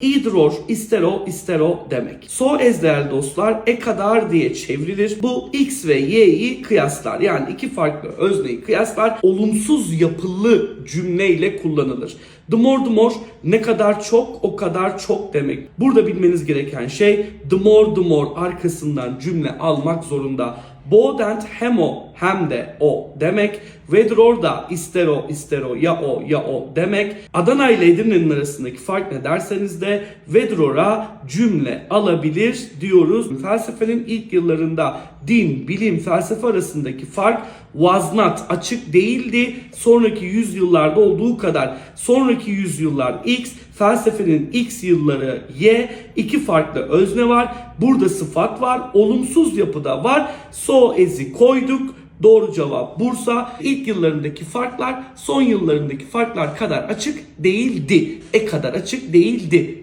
Either or, ister demek. So as değerli dostlar e kadar diye çevrilir. Bu x ve y'yi kıyaslar. Yani iki farklı özneyi kıyaslar. Olumsuz yapılı cümleyle kullanılır. The more the more ne kadar çok o kadar çok demek. Burada bilmeniz gereken şey the more the more arkasından cümle almak zorunda. Both and hem o hem de o demek. Whether or da ister o ister o ya o ya o demek. Adana ile Edirne'nin arasındaki fark ne derseniz de whether or'a cümle alabilir diyoruz. Felsefenin ilk yıllarında din, bilim, felsefe arasındaki fark was not açık değildi. Sonraki yüzyıllarda olduğu kadar sonraki yüzyıllar X, felsefenin X yılları Y, iki farklı özne var. Burada sıfat var, olumsuz yapıda var. So as'i koyduk. Doğru cevap Bursa. İlk yıllarındaki farklar son yıllarındaki farklar kadar açık değildi. E kadar açık değildi.